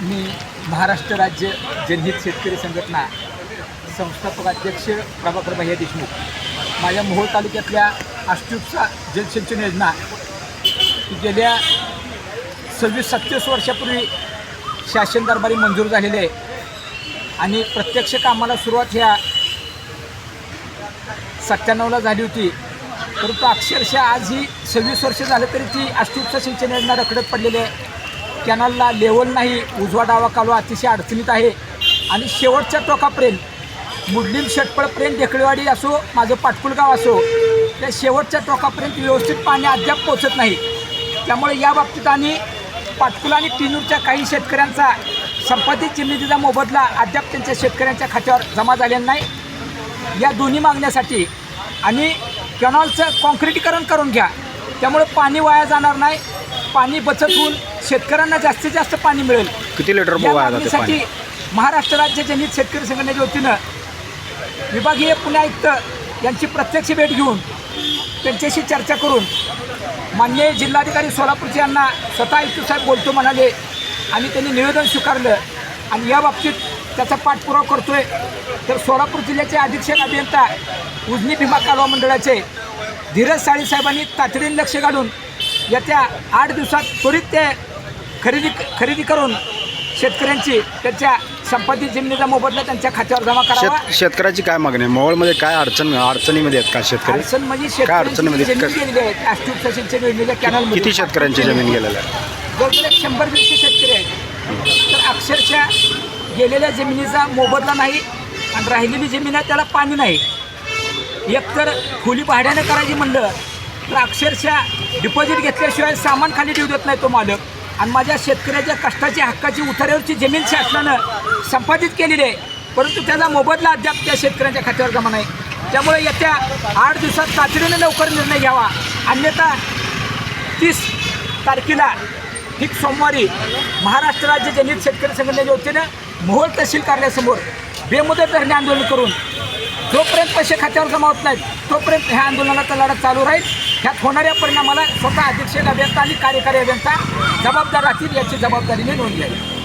मी महाराष्ट्र राज्य जनहित शेतकरी संघटना संस्थापक अध्यक्ष प्रभाकर भैया देशमुख. माझ्या मोहोळ तालुक्यातल्या आष्टूपचा जलसिंचन योजना गेल्या सव्वीस सत्तावीस वर्षापूर्वी शासन दरबारी मंजूर झालेले आहे. आणि प्रत्यक्ष कामाला सुरुवात ह्या सत्त्याण्णवला झाली होती. परंतु अक्षरशः आज ही सव्वीस वर्ष झालं तरी ती अष्टुपचा सिंचन योजना रखडत पडलेली आहे. कॅनलला लेवल नाही. उजवा डावा कालवा अतिशय अडचणीत आहे. आणि शेवटच्या टोकापर्यंत मुडलीम शेटपळपर्यंत ढेकळेवाडी असो माझं पाटकुलगाव असो त्या शेवटच्या टोकापर्यंत व्यवस्थित पाणी अद्याप पोचत नाही. त्यामुळे या बाबतीत आणि पाटकुला आणि टिनूरच्या काही शेतकऱ्यांचा संपादित चिन्हितीचा मोबदला अद्याप त्यांच्या शेतकऱ्यांच्या खात्यावर जमा झालेला नाही. या दोन्ही मागण्यासाठी आणि कॅनॉलचं कॉन्क्रिटीकरण करून घ्या. त्यामुळे पाणी वाया जाणार नाही. पाणी बचत होऊन शेतकऱ्यांना जास्तीत जास्त पाणी मिळेल. किती लिटर या वाया जाते मागणीसाठी महाराष्ट्र राज्य जनहित शेतकरी संघटनेच्या वतीनं विभागीय पुणे आयुक्त यांची प्रत्यक्ष भेट घेऊन त्यांच्याशी चर्चा करून मान्य जिल्हाधिकारी सोलापूरचे यांना स्वतः आयुक्त साहेब बोलतो म्हणाले आणि त्यांनी निवेदन स्वीकारलं आणि या बाबतीत त्याचा पाठपुरावा करतोय. तर सोलापूर जिल्ह्याचे अधीक्षक अभियंता उजनी भीमा कालवा मंडळाचे धीरज साळी साहेबांनी तातडीने लक्ष घालून येत्या आठ दिवसात त्वरित ते खरेदी खरेदी करून शेतकऱ्यांची त्यांच्या संपादित जमिनीचा मोबदला त्यांच्या खात्यावर जमा करावा. शेत शेतकऱ्याची काय मागणी आहे? मोहोळमध्ये काय अडचण अडचणीमध्ये आहेत का शेतकरी? अडचण म्हणजे काय अडचणीमध्ये? शेतकऱ्यांची जमीन गेलेली आहे. आष्टूप सिंचन योजनेच्या कॅनल किती शेतकऱ्यांची जमीन गेलेलं आहे. जवळजवळ एक शंभर दीडशे शेतकरी आहेत तर अक्षरशः गेलेल्या जमिनीचा मोबदला नाही आणि राहिलेली जमीन आहे त्याला पाणी नाही. एकतर खोली भाड्यानं करायची म्हणलं तर अक्षरशः डिपॉझिट घेतल्याशिवाय सामान खाली ठेवू देत नाही तो मालक. आणि माझ्या शेतकऱ्याच्या कष्टाची हक्काची उतार्यावरची जमीन शासनानं संपादित केलेली आहे. परंतु त्याचा मोबदला अद्याप त्या शेतकऱ्यांच्या खात्यावर जमा नाही. त्यामुळे येत्या आठ दिवसात तातडीने लवकर निर्णय घ्यावा. अन्यथा तीस तारखेला ठीक सोमवारी महाराष्ट्र राज्य जनहित शेतकरी संघटनेच्या वतीनं मोहोळ तहसील कार्यालयासमोर बेमुदत धरणे आंदोलन करून जोपर्यंत पैसे खात्यावर जमा होत नाहीत तोपर्यंत ह्या आंदोलनाचा लढा चालू राहील. ह्यात होणाऱ्या परिणामाला स्वतः अध्यक्ष अभियंता आणि कार्यकारी अभियंता जबाबदार राहतील याची जबाबदारीने नोंद घ्यावी.